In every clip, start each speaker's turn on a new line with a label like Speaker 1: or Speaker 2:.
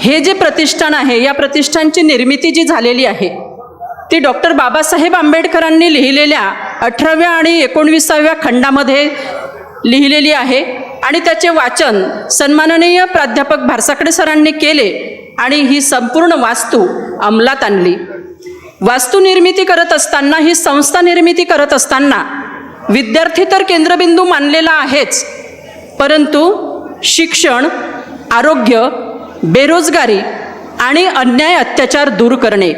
Speaker 1: हे जे प्रतिष्ठान आहे या प्रतिष्ठानची निर्मिती जी झालेली आहे ती डॉक्टर बाबासाहेब आंबेडकरांनी लिहिलेल्या अठराव्या आणि एकोणविसाव्या खंडामध्ये लिहिलेली आहे आणि त्याचे वाचन सन्माननीय प्राध्यापक भारसाकडे सरांनी केले आणि ही संपूर्ण वास्तू अंमलात आणली. वास्तू निर्मिती करत असताना ही संस्था निर्मिती करत असताना विद्यार्थी तर केंद्रबिंदू मानलेला आहेच परंतु शिक्षण आरोग्य बेरोजगारी आणि अन्याय अत्याचार दूर करणे.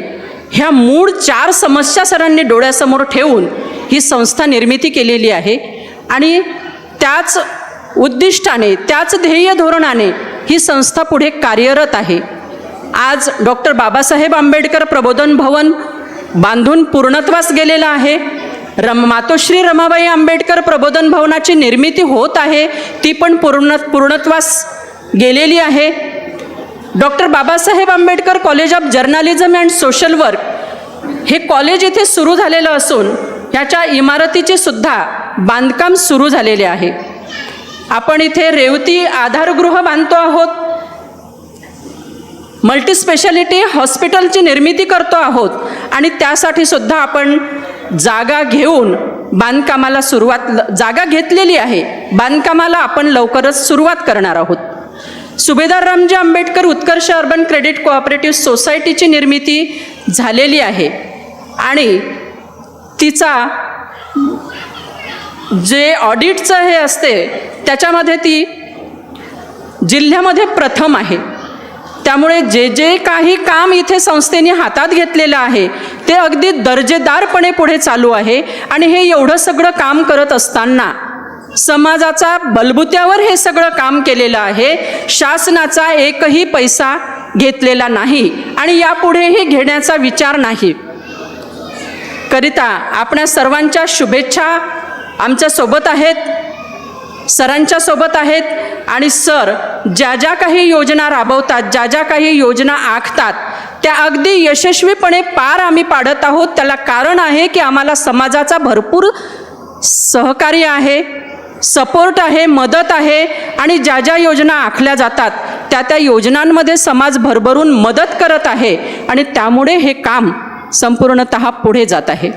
Speaker 1: ह्या मूळ चार समस्या सरांनी डोळ्यासमोर ठेवून ही संस्था निर्मिती केलेली आहे आणि त्याच उद्दिष्टाने त्याच ध्येय धोरणाने ही संस्था पुढे कार्यरत आहे. आज डॉक्टर बाबासाहेब आंबेडकर प्रबोधन भवन बांधून पूर्णत्वास गेलेलं आहे. रम मातोश्री रमाबाई आंबेडकर प्रबोधन भवनाची निर्मिती होत आहे ती पण पूर्ण पूर्णत्वास गेलेली आहे. Doctor Babasaheb Ambedkar college of journalism and social work हे कॉलेज इथे सुरू झालेलं असून ह्याच्या इमारतीचे सुद्धा बांधकाम सुरू झालेले आहे. आपण इथे रेवती आधारगृह बांधतो आहोत. मल्टीस्पेशालिटी हॉस्पिटलची निर्मिती करतो आहोत आणि त्यासाठी सुद्धा आपण जागा घेऊन बांधकामाला सुरुवात जागा घेतलेली आहे. बांधकामाला आपण लवकरच सुरुवात करणार आहोत. Subhedar Ramji Ambedkar Utkarsh urban credit cooperative सोसायटीची निर्मिती झालेली आहे. आणि तिचा जे ऑडिटचं हे असते त्याच्यामध्ये ती जिल्ह्यामध्ये प्रथम आहे. त्यामुळे जे जे काही काम इथे संस्थेने हातात घेतलेलं आहे ते अगदी दर्जेदारपणे पुढे चालू आहे. आणि हे एवढं सगळं काम करत असताना समाजाचा बलबुत्यावर हे सगळं काम केलेलं आहे. शासनाचा एकही पैसा घेतलेला नाही आणि यापुढेही घेण्याचा विचार नाही. करिता आपल्या सर्वांच्या शुभेच्छा आमच्यासोबत आहेत सरांच्या सोबत आहेत आणि सर ज्या ज्या काही योजना राबवतात ज्या ज्या काही योजना आखतात त्या अगदी यशस्वीपणे पार आम्ही पाडत आहोत. त्याला कारण आहे की आम्हाला समाजाचा भरपूर सहकार्य आहे. सपोर्ट आहे मदत आहे आणि ज्या ज्या योजना आखल्या जातात त्या त्या योजनांमध्ये समाज भरभरून मदत करत आहे आणि त्यामुळे हे काम संपूर्णत पुढे जात आहे.